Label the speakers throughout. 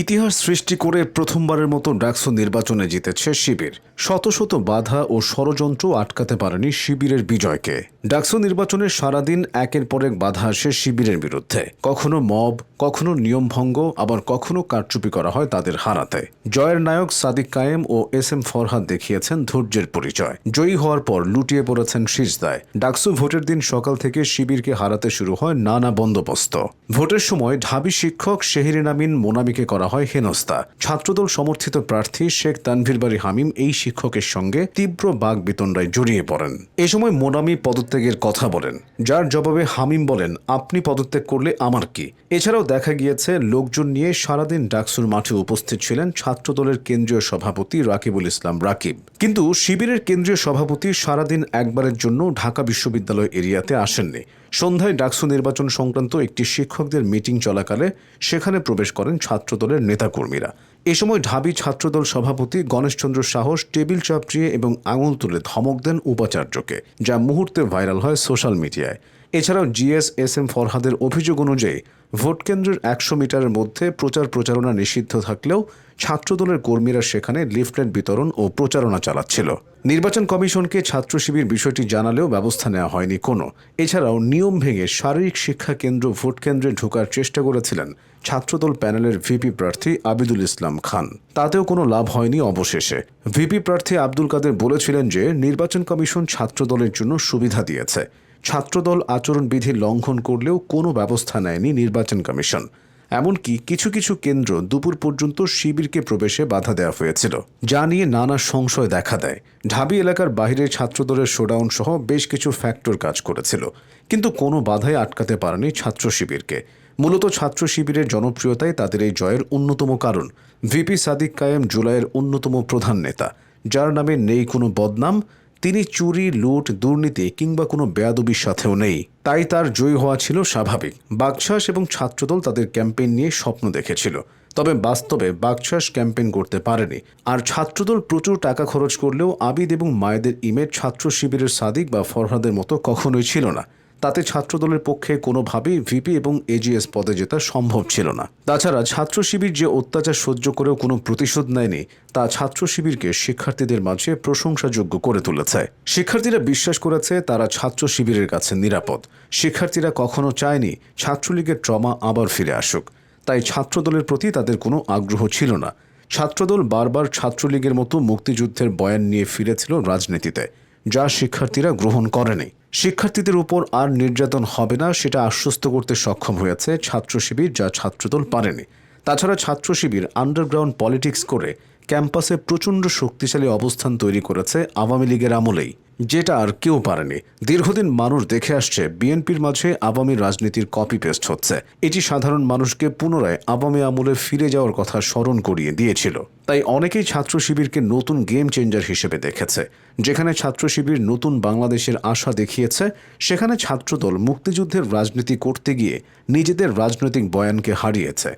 Speaker 1: ইতিহাস সৃষ্টি করে প্রথমবারের মতো ডাকসু নির্বাচনে জিতেছে শিবির। শত শত বাধা ও ষড়যন্ত্র আটকাতে পারেনি শিবিরের বিজয়কে। ডাকসু নির্বাচনে সারাদিন একের পর এক বাধা আসে শিবিরের বিরুদ্ধে। কখনো মব, কখনো নিয়মভঙ্গ, আবার কখনো কারচুপি করা হয় তাদের হারাতে। জয়ের নায়ক সাদিক কায়েম ও এস এম ফরহাদ দেখিয়েছেন ধৈর্যের পরিচয়। জয়ী হওয়ার পর লুটিয়ে পড়েছেন শীর্ষদায় ডাকসু ভোটের দিন সকাল থেকে শিবিরকে হারাতে শুরু হয় নানা বন্দোবস্ত। ভোটের সময় ঢাবি শিক্ষক শেহরিন আমিন মোনামিকে করা হয় হেনস্তা ছাত্রদল সমর্থিত প্রার্থী শেখ তানভীর বাড়ি হামিম এই শিক্ষকের সঙ্গে তীব্র বাঘ বিতণ্ডায় জড়িয়ে পড়েন। এ সময় মোনামি পদত্যাগের কথা বলেন। যার জবাবে হামিম বলেন, আপনি পদত্যাগ করলে আমার কি? এছাড়াও দেখা গিয়েছে, লোকজন নিয়ে সারাদিন ডাকসুর মাঠে উপস্থিত ছিলেন ছাত্রদলের কেন্দ্রীয় সভাপতি রাকিবুল ইসলাম রাকিব। কিন্তু শিবিরের কেন্দ্রীয় সভাপতি সারাদিন একবারের জন্য ঢাকা বিশ্ববিদ্যালয় এরিয়াতে আসেননি। সন্ধ্যায় ডাকসু নির্বাচন সংক্রান্ত একটি শিক্ষকদের মিটিং চলাকালে সেখানে প্রবেশ করেন ছাত্রদলের নেতাকর্মীরা। এ সময় ঢাবি ছাত্রদল সভাপতি গণেশচন্দ্র সাহস টেবিল চাপড়িয়ে এবং আঙুল তুলে ধমক দেন উপাচার্যকে, যা মুহূর্তে ভাইরাল হয় সোশ্যাল মিডিয়ায়। এছাড়াও জিএসএসএম এস এম ফরহাদের অভিযোগ অনুযায়ী ভোট কেন্দ্রের একশো মিটারের মধ্যে প্রচার প্রচারণা নিষিদ্ধ থাকলেও ছাত্রদলের কর্মীরা সেখানে লিফলেট বিতরণ ও প্রচারণা চালাচ্ছিল। নির্বাচন কমিশনকে ছাত্র শিবির বিষয়টি জানালেও ব্যবস্থা নেওয়া হয়নি কোনো। এছাড়াও নিয়ম ভেঙে শারীরিক শিক্ষা কেন্দ্র ভোট কেন্দ্রে ঢোকার চেষ্টা করেছিলেন ছাত্রদল প্যানেলের ভিপি প্রার্থী আবিদুল ইসলাম খান। তাতেও কোনো লাভ হয়নি অবশেষে। ভিপি প্রার্থী আব্দুল কাদের বলেছিলেন যে, নির্বাচন কমিশন ছাত্রদলের জন্য সুবিধা দিয়েছে। ছাত্রদল আচরণবিধি লঙ্ঘন করলেও কোনো ব্যবস্থা নেয়নি নির্বাচন কমিশন। এমনকি কিছু কিছু কেন্দ্র দুপুর পর্যন্ত শিবিরকে প্রবেশে বাধা দেওয়া হয়েছিল, যা নিয়ে নানা সংশয় দেখা দেয়। ঢাবি এলাকার বাইরে ছাত্রদলের শোডাউন সহ বেশ কিছু ফ্যাক্টর কাজ করেছিল, কিন্তু কোনো বাধাই আটকাতে পারেনি ছাত্র শিবিরকে। মূলত ছাত্র শিবিরের জনপ্রিয়তাই তাদের এই জয়ের অন্যতম কারণ। ভিপি সাদিক কায়েম জুলাইয়ের অন্যতম প্রধান নেতা, যার নামে নেই কোনো বদনাম তিনি চুরি, লুট, দুর্নীতি কিংবা কোনো বেয়াদবির সাথেও নেই। তাই তার জয়ী হওয়া ছিল স্বাভাবিক। বাকশাস এবং ছাত্রদল তাদের ক্যাম্পেইন নিয়ে স্বপ্ন দেখেছিল। তবে বাস্তবে বাকশাস ক্যাম্পেইন করতে পারেনি। আর ছাত্রদল প্রচুর টাকা খরচ করলেও আবিদ এবং মায়েদের ইমেজ ছাত্র শিবিরের সাদিক বা ফরহাদের মতো কখনোই ছিল না। তাতে ছাত্রদলের পক্ষে কোনোভাবেই ভিপি এবং এজিএস পদে জেতা সম্ভব ছিল না। তাছাড়া ছাত্র শিবির যে অত্যাচার সহ্য করেও কোনো প্রতিশোধ নেয়নি, তা ছাত্র শিবিরকে শিক্ষার্থীদের মাঝে প্রশংসাযোগ্য করে তুলেছে। শিক্ষার্থীরা বিশ্বাস করেছে তারা ছাত্র শিবিরের কাছে নিরাপদ। শিক্ষার্থীরা কখনো চায়নি ছাত্রলীগের ট্রমা আবার ফিরে আসুক। তাই ছাত্রদলের প্রতি তাদের কোনো আগ্রহ ছিল না। ছাত্রদল বারবার ছাত্রলীগের মতো মুক্তিযুদ্ধের বয়ান নিয়ে ফিরেছিল রাজনীতিতে, যা শিক্ষার্থীরা গ্রহণ করেনি। শিক্ষার্থীদের উপর আর নির্যাতন হবে না, সেটা আশ্বস্ত করতে সক্ষম হয়েছে ছাত্র শিবির যা ছাত্রদল পারেনি। তাছাড়া ছাত্র শিবির আন্ডারগ্রাউন্ড পলিটিক্স করে ক্যাম্পাসে প্রচণ্ড শক্তিশালী অবস্থান তৈরি করেছে আওয়ামী লীগের আমলেই। যেটা আর কেউ পারেনি। দীর্ঘদিন মানুষ দেখে আসছে, বিএনপির মাঝে আওয়ামী রাজনীতির কপি পেস্ট হচ্ছে। এটি সাধারণ মানুষকে পুনরায় আওয়ামী আমলে ফিরে যাওয়ার কথা স্মরণ করিয়ে দিয়েছিল। তাই অনেকেই ছাত্র শিবিরকে নতুন গেম চেঞ্জার হিসেবে দেখেছে। যেখানে ছাত্র শিবির নতুন বাংলাদেশের আশা দেখিয়েছে, সেখানে ছাত্রদল মুক্তিযুদ্ধের রাজনীতি করতে গিয়ে নিজেদের রাজনৈতিক বয়ানকে হারিয়েছে।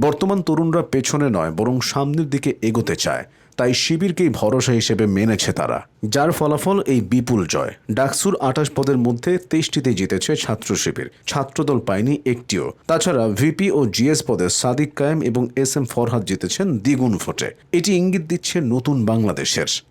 Speaker 1: বর্তমান তরুণরা পেছনে নয়, বরং সামনের দিকে এগোতে চায়। তাই শিবিরকেই ভরসা হিসেবে মেনেছে তারা। যার ফলাফল এই বিপুল জয়। ডাকসুর আঠাশ পদের মধ্যে তেইশটিতে জিতেছে ছাত্র শিবির। ছাত্রদল পায়নি একটিও। তাছাড়া ভিপি ও জিএস পদে সাদিক কায়েম এবং এস এম ফরহাদ জিতেছেন দ্বিগুণ ভোটে। এটি ইঙ্গিত দিচ্ছে নতুন বাংলাদেশের।